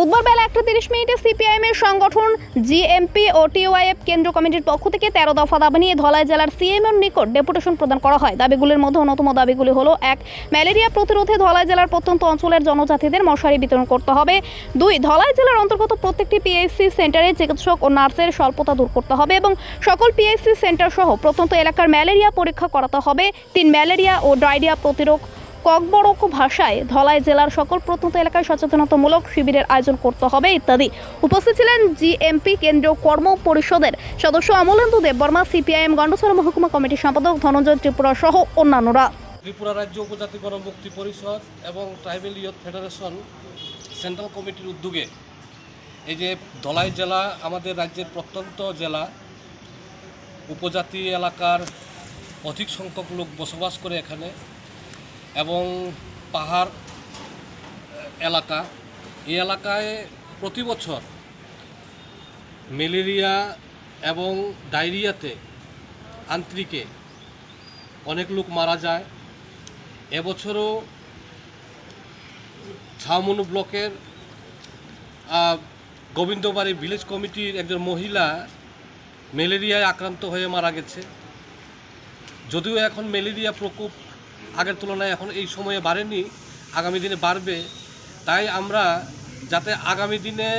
বুধবার বেলা একটা তিরিশ মিনিটে সিপিআইএম এর সংগঠন জিএমপি ও টিওয়াইএফ কেন্দ্র কমিটির পক্ষ থেকে তেরো দফা দাবি নিয়ে ধলাই জেলার সিএম এর নিকট ডেপুটেশন প্রদান করা হয়। দাবিগুলির মধ্যে অন্যতম দাবিগুলি হলো, এক, ম্যালেরিয়া প্রতিরোধে ধলাই জেলার প্রত্যন্ত অঞ্চলের জনজাতিদের মশারি বিতরণ করতে হবে। দুই, ধলাই জেলার অন্তর্গত প্রত্যেকটি পিএইচসি সেন্টারে চিকিৎসক ও নার্সের স্বল্পতা দূর করতে হবে এবং সকল পিএইচসি সেন্টার সহ প্রত্যন্ত এলাকার ম্যালেরিয়া পরীক্ষা করাতে হবে। তিন, ম্যালেরিয়া ও ডায়রিয়া প্রতিরোধ ককবরক ভাষায় ধলাই জেলার সকল প্রত্যন্ত এলাকায় সচেতনতামূলক শিবিরের আয়োজন করতে হবে ইত্যাদি। উপস্থিত ছিলেন জিএমপি কেন্দ্রীয় কর্ম পরিষদের সদস্য অমলেন্দু দেববর্মা, সিপিআইএম গন্ডসর মহকুমা কমিটির সম্পাদক ধনঞ্জয় ত্রিপুরা সহ অন্যান্যরা। ত্রিপুরা রাজ্য উপজাতি গণমুক্তি পরিষদ এবং ট্রাইবেল ইয়ুথ ফেডারেশন সেন্ট্রাল কমিটির উদ্যোগে এই যে ধলাই জেলা আমাদের রাজ্যের প্রত্যন্ত জেলা, উপজাতি এলাকার অধিক সংখ্যক লোক বসবাস করে এখানে। এবং পাহাড়, এলাকা। এই এলাকায় প্রতি বছর ম্যালেরিয়া এবং ডায়রিয়াতে আন্ত্রিকে অনেক লোক মারা যায়। এবছরও ঝাউমনু ব্লকের গোবিন্দবাড়ি ভিলেজ কমিটির একজন মহিলা ম্যালেরিয়ায় আক্রান্ত হয়ে মারা গেছে। যদিও এখন ম্যালেরিয়া প্রকোপ আগের তুলনায় এখন এই সময়ে বাড়েনি, আগামী দিনে বাড়বে। তাই আমরা যাতে আগামী দিনে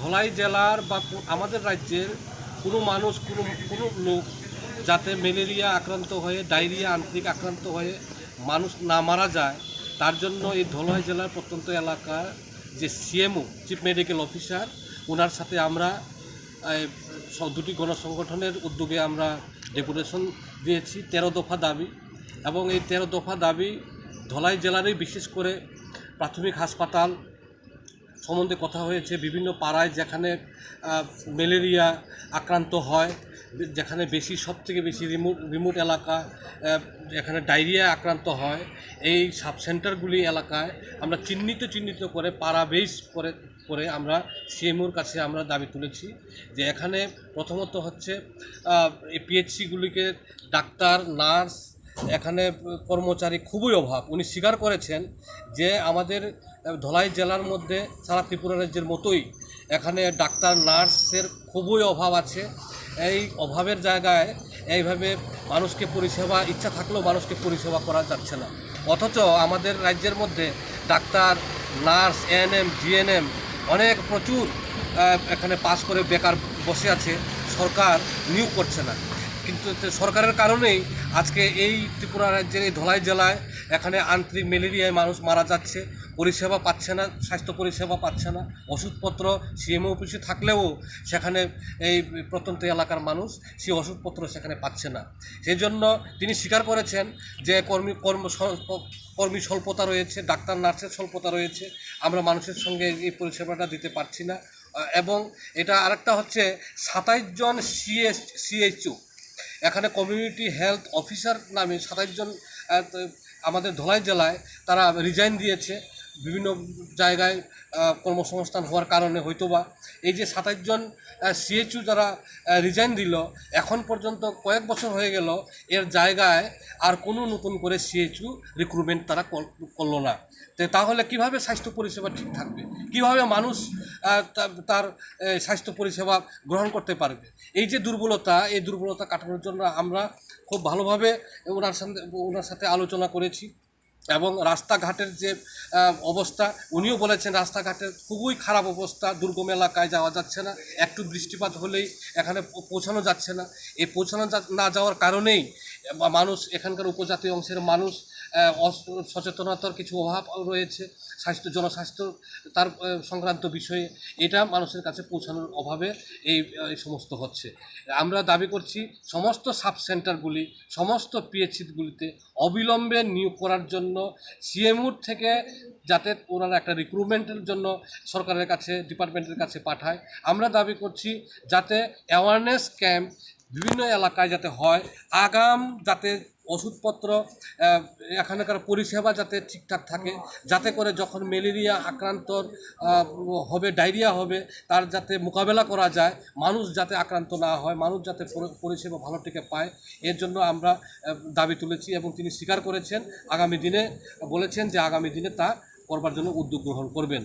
ধলাই জেলার বা আমাদের রাজ্যের কোনো মানুষ, কোনো কোনো লোক যাতে ম্যালেরিয়া আক্রান্ত হয়ে, ডায়রিয়া, আন্তরিক আক্রান্ত হয়ে মানুষ না মারা যায়, তার জন্য এই ধলাই জেলার প্রত্যন্ত এলাকার যে C M O chief medical officer ওনার সাথে আমরা দুটি গণসংগঠনের উদ্যোগে আমরা ডেপুটেশন দিয়েছি, তেরো দফা দাবি। এবং এই তেরো দফা দাবি ধলাই জেলারই বিশেষ করে প্রাথমিক হাসপাতাল সম্বন্ধে কথা হয়েছে, বিভিন্ন পাড়ায় যেখানে ম্যালেরিয়া আক্রান্ত হয়, যেখানে বেশি সব থেকে বেশি রিমোট রিমোট এলাকা যেখানে ডায়রিয়া আক্রান্ত হয়, এই সাব সেন্টারগুলি এলাকায় আমরা চিহ্নিত চিহ্নিত করে, পাড়া বেস করে করে আমরা সিএমওর কাছে আমরা দাবি তুলেছি যে এখানে প্রথমত হচ্ছে এই পিএইচসিগুলিকে ডাক্তার, নার্স এখানে কর্মচারী খুবই অভাব। উনি স্বীকার করেছেন যে আমাদের ধলাই জেলার মধ্যে, সারা ত্রিপুরা রাজ্যের মতোই এখানে ডাক্তার, নার্সের খুবই অভাব আছে। এই অভাবের জায়গায় এইভাবে মানুষকে পরিষেবা, ইচ্ছা থাকলেও মানুষকে পরিষেবা করা যাচ্ছে না। অথচ আমাদের রাজ্যের মধ্যে ডাক্তার, নার্স এএনএম জিএনএম অনেক প্রচুর এখানে পাস করে বেকার বসে আছে। সরকার নিয়োগ করছে না। কিন্তু সরকারের কারণেই আজকে এই ত্রিপুরা রাজ্যের এই ধলাই জেলায় এখানে আন্তরিক ম্যালেরিয়ায় মানুষ মারা যাচ্ছে, পরিষেবা পাচ্ছে না, স্বাস্থ্য পরিষেবা পাচ্ছে না, ওষুধপত্র সিএমও অফিসে থাকলেও সেখানে এই প্রত্যন্ত এলাকার মানুষ সেই ওষুধপত্র সেখানে পাচ্ছে না। সেই জন্য তিনি স্বীকার করেছেন যে কর্মী, কর্ম কর্মী স্বল্পতা রয়েছে, ডাক্তার, নার্সের স্বল্পতা রয়েছে, আমরা মানুষের সঙ্গে এই পরিষেবাটা দিতে পারছি না। এবং এটা আরেকটা হচ্ছে সাতাইশ জন C S C H O এখানে কমিউনিটি হেলথ অফিসার নামে সাতাইশ জন আমাদের ধলাই জেলায় তারা রিজাইন দিয়েছে। বিভিন্ন জায়গায় কর্মসংস্থান হওয়ার কারণে হয়তোবা। এই যে সাতাইশ জন সিএচইউ যারা রিজাইন দিল, এখন পর্যন্ত কয়েক বছর হয়ে গেল, এর জায়গায় আর কোনো নতুন করে সিএচইউ রিক্রুটমেন্ট তারা কর- করল না। তাহলে কীভাবে স্বাস্থ্য পরিষেবা ঠিক থাকবে? কীভাবে মানুষ তার স্বাস্থ্য পরিষেবা গ্রহণ করতে পারবে। এই যে দুর্বলতা, এই দুর্বলতা কাটানোর জন্য আমরা খুব ভালোভাবে ওনার সাথে ওনার সাথে আলোচনা করেছি এবং রাস্তাঘাটের যে অবস্থা, উনিও বলেছেন রাস্তাঘাটের খুবই খারাপ অবস্থা, দুর্গম এলাকায় যাওয়া যাচ্ছে না, একটু বৃষ্টিপাত হলেই এখানে পৌঁছানো যাচ্ছে না। এই পৌঁছানো না যাওয়ার কারণেই মানুষ, এখানকার উপজাতি অংশের মানুষ সচেতনতার কিছু অভাব রয়েছে, স্বাস্থ্য, জনস্বাস্থ্য, তার সংক্রান্ত বিষয়ে। এটা মানুষের কাছে পৌঁছানোর অভাবে এই সমস্ত হচ্ছে। আমরা দাবি করছি, সমস্ত সাব সেন্টারগুলি সমস্ত পিএইচসিগুলিতে অবিলম্বে নিয়োগ করার জন্য সিএমউর থেকে যাতে ওনারা একটা রিক্রুটমেন্টের জন্য সরকারের কাছে, ডিপার্টমেন্টের কাছে পাঠায়। আমরা দাবি করছি যাতে অ্যাওয়ারনেস ক্যাম্প বিভিন্ন এলাকায় যাতে হয়, আগাম যাতে ওষুধপত্র এখানকার পরিষেবা যাতে ঠিকঠাক থাকে, যাতে করে যখন ম্যালেরিয়া আক্রান্ত হবে, ডায়রিয়া হবে, তার যাতে মোকাবেলা করা যায়, মানুষ যাতে আক্রান্ত না হয়, মানুষ যাতে পরিষেবা ভালো থেকে পায়, এর জন্য আমরা দাবি তুলেছি এবং তিনি স্বীকার করেছেন। আগামী দিনে বলেছেন যে আগামী দিনে তা করবার জন্য উদ্যোগ গ্রহণ করবেন।